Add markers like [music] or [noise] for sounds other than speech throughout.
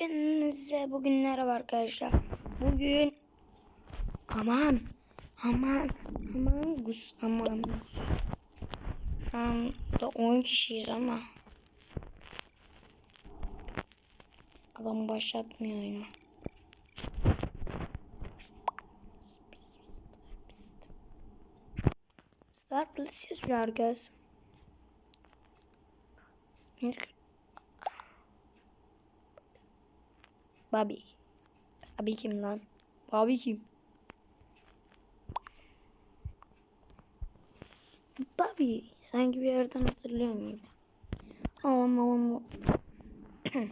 Hepinize bugün merhaba arkadaşlar. Bugün aman aman aman gus aman Şu anda 10 kişiyiz ama adam başlatmıyor oyunu. Start please yazıyor herkes. Bobby. Bobby kim lan? Bobby kim? Bobby. Sanki bir yerden hatırlıyorum gibi. Ama ama. [clears throat]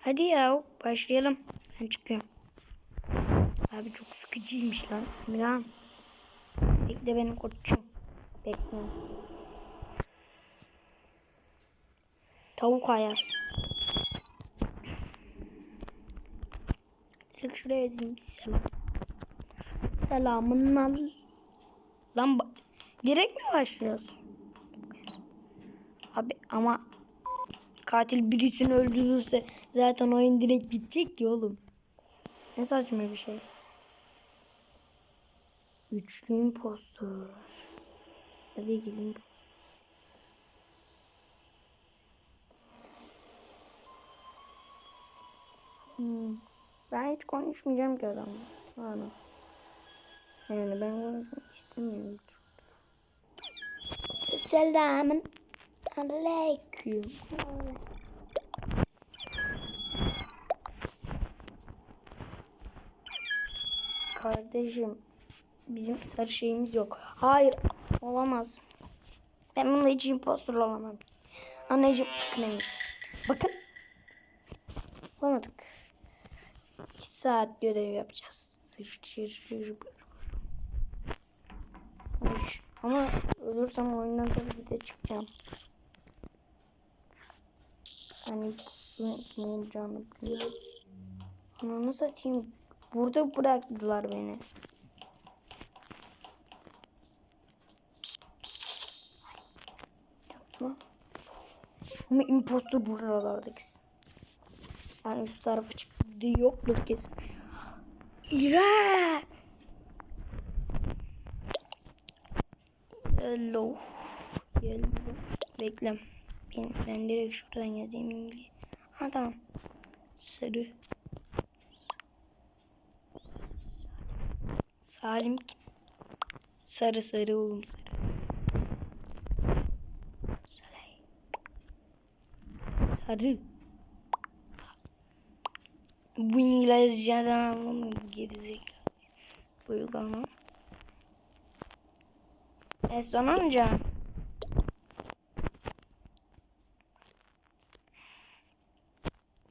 Hadi ya başlayalım. Ben çıkıyorum. Abi çok sıkıcıymış lan. Emirhan. Bekle benim koçum. Bekle. Tavuk ayaz. Direkt şuraya yazayım. Selam. Selamın al. Lan direkt mi başlıyoruz? Abi ama katil birisini öldürürse zaten oyun direkt bitecek ki oğlum. Ne saçma bir şey. Üçlü impostor. Hadi gelin hiç konuşmayacağım ki adamla. Yani. Yani ben konuşmak istemiyorum. Selamun aleyküm. Kardeşim bizim sarı şeyimiz yok. Hayır olamaz. Ben bununla hiç impostor olamam. Anneciğim bakın evet. Bakın. Olamadık. 2 saat görev yapacağız. Ama ölürsem oyundan tabii bir de çıkacağım. Yani ne olacağını biliyorum. Ananı satayım. Burada bıraktılar beni. Yapma. Ama impostor buralarda kesin. Yani üst tarafı çıktı yoktur kesin. İrem. Yellow. Yellow. Bekle. Ben, ben direkt şuradan yazayım İngiliz. Ha tamam. Sarı. Salim kim? Sarı sarı oğlum sarı. Sarı. Sarı. Bu İngilizceden anlamıyorum gerizekalı. Bu uygulama. Eston amca.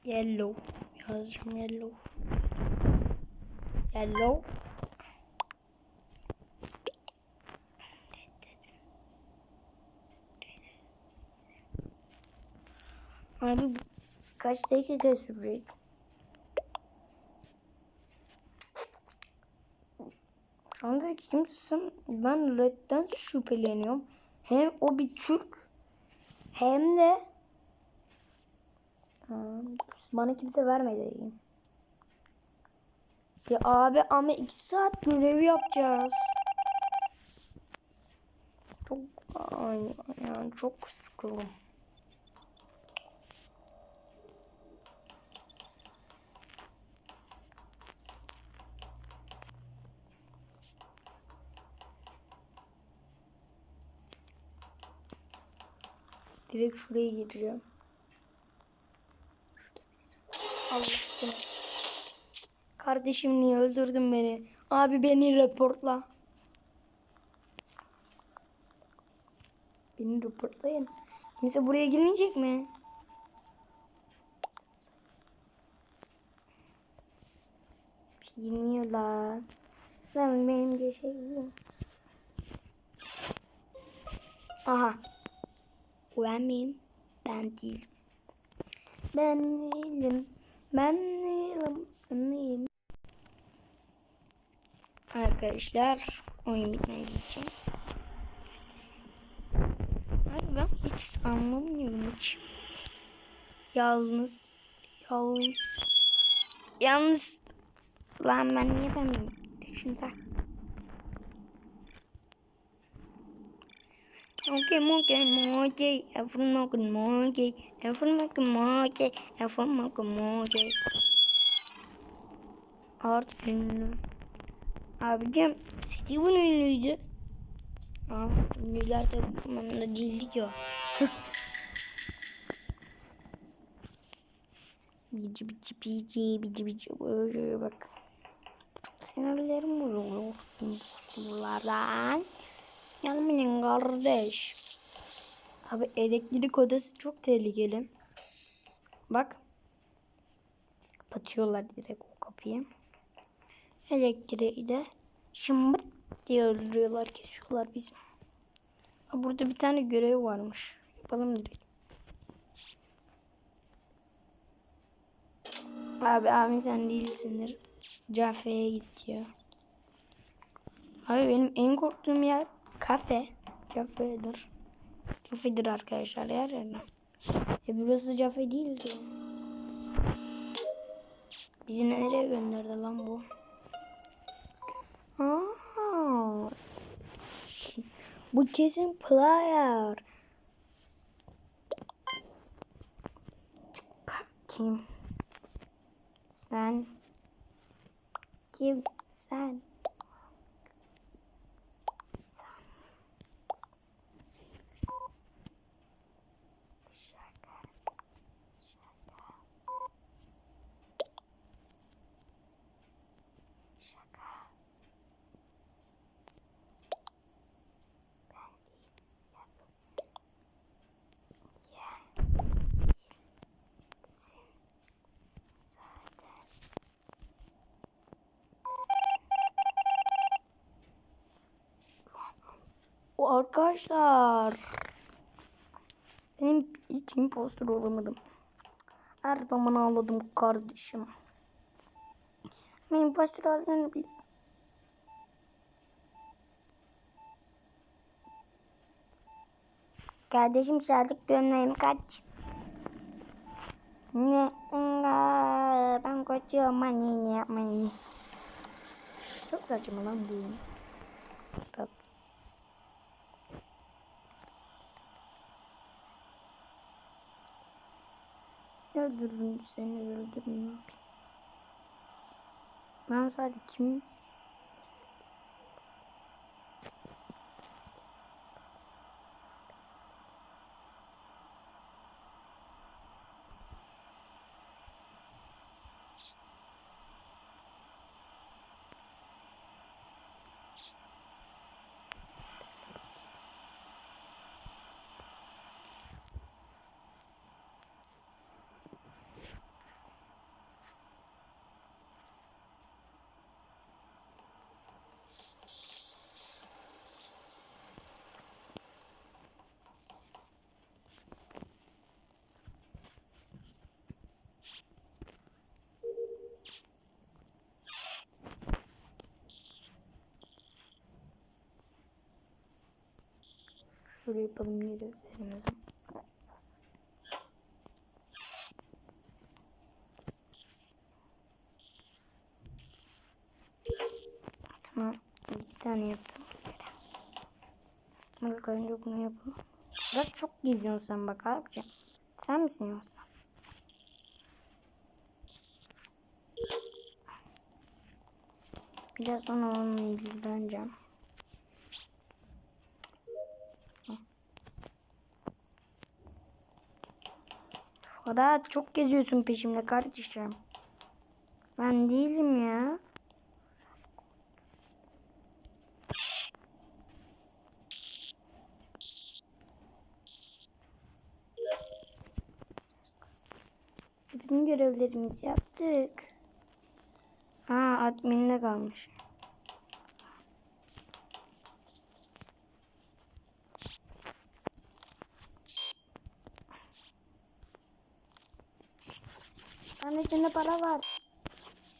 Yellow. Yazacağım yellow. Yellow. Abi kaç dakika sürecek? Şu kimsin? Ben Red'den şüpheleniyorum. Hem o bir Türk hem de bana kimse vermedi. Ya abi ama iki saat görev yapacağız. Çok ay, yani çok sıkıldım. Direkt şuraya gireceğim. Allah seni. Kardeşim niye öldürdün beni? Abi beni reportla. Beni reportlayın. Kimse buraya girmeyecek mi? Bilmiyorlar. Ben benim geçeyim. Aha. Ben miyim? Ben değilim. Ben değilim. Ben değilim. Sanayım. Arkadaşlar oyun bitmeye için. Abi ben hiç anlamıyorum hiç. Yalnız Yalnız. Yalnız. Lan ben niye ben. Okay, monkey, monkey, every monkey, monkey, every monkey, monkey, every monkey, monkey. Art ünlü. Abicim, Steven ünlüydü. Aa, ünlüler takımında değildi ki o. [laughs] Bici bici bici bici bici böyle bak. Sinirlerim bozuluyor. Bunlardan. Yanmayın kardeş. Abi elektrik odası çok tehlikeli. Bak. Kapatıyorlar direkt o kapıyı. Elektriği de şımbırt diye öldürüyorlar, kesiyorlar bizim. Burada bir tane görev varmış. Yapalım direkt. Abi abi sen değilsindir. Cafe'ye git diyor. Abi benim en korktuğum yer kafe. Cafe'dir. Cafe'dir arkadaşlar yer yerine. E burası cafe değildi. Bizi nereye gönderdi lan bu? Aa, bu kesin player. Kim? Sen. Kim? Sen. arkadaşlar. Benim hiç impostor olamadım. Her zaman ağladım kardeşim. Ben impostor olduğunu biliyorum. Kardeşim sadık dönmeyim kaç. Ne, ben kaçıyorum anne ne yapmayın. Çok saçma lan bu oyun. Evet. Öldürürüm seni yapayım? Ben sadece kim Şöyle yapalım niye de veremedim. Tamam. Bir tane yapalım. Bak önce bunu yapalım. Bak çok geziyorsun sen bak abi. Sen misin yoksa? Biraz sonra onunla ilgileneceğim. Fadat çok geziyorsun peşimde kardeşim. Ben değilim ya. Bütün görevlerimizi yaptık. Aa adminde kalmış. Lan içinde para var.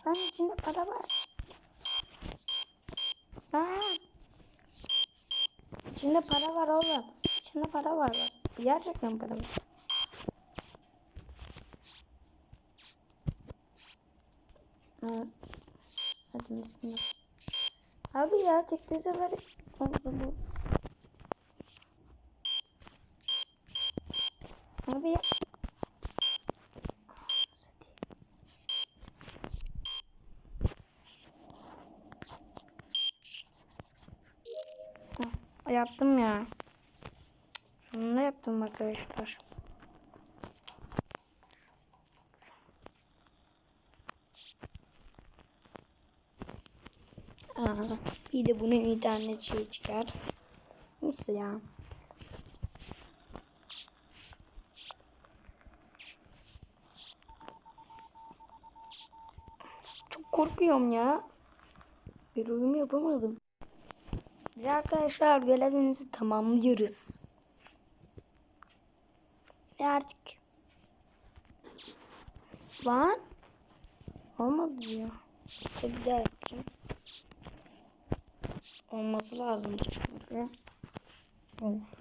Lan içinde para var. Lan. İçinde para var oğlum. İçinde para var bak. Gerçekten para var. Ha. Hadi bismillah. Abi ya tek de sefer oldu bu. Abi ya. Satayım. Hah, Yaptım ya. Sonunda yaptım arkadaşlar. Aha, bir de bunun internet şeyi çıkar. Neyse ya. Çok korkuyorum ya. Bir uyum yapamadım. Ve arkadaşlar görevimizi tamamlıyoruz. Ve artık Lan olmadı ya. İşte bir daha yapacağım. Olması lazım çünkü. Of.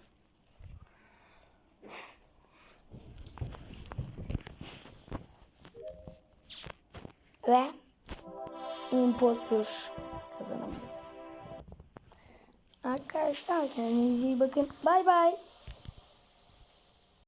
Ve impostor. Arkadaşlar kendinize iyi bakın. Bay bay.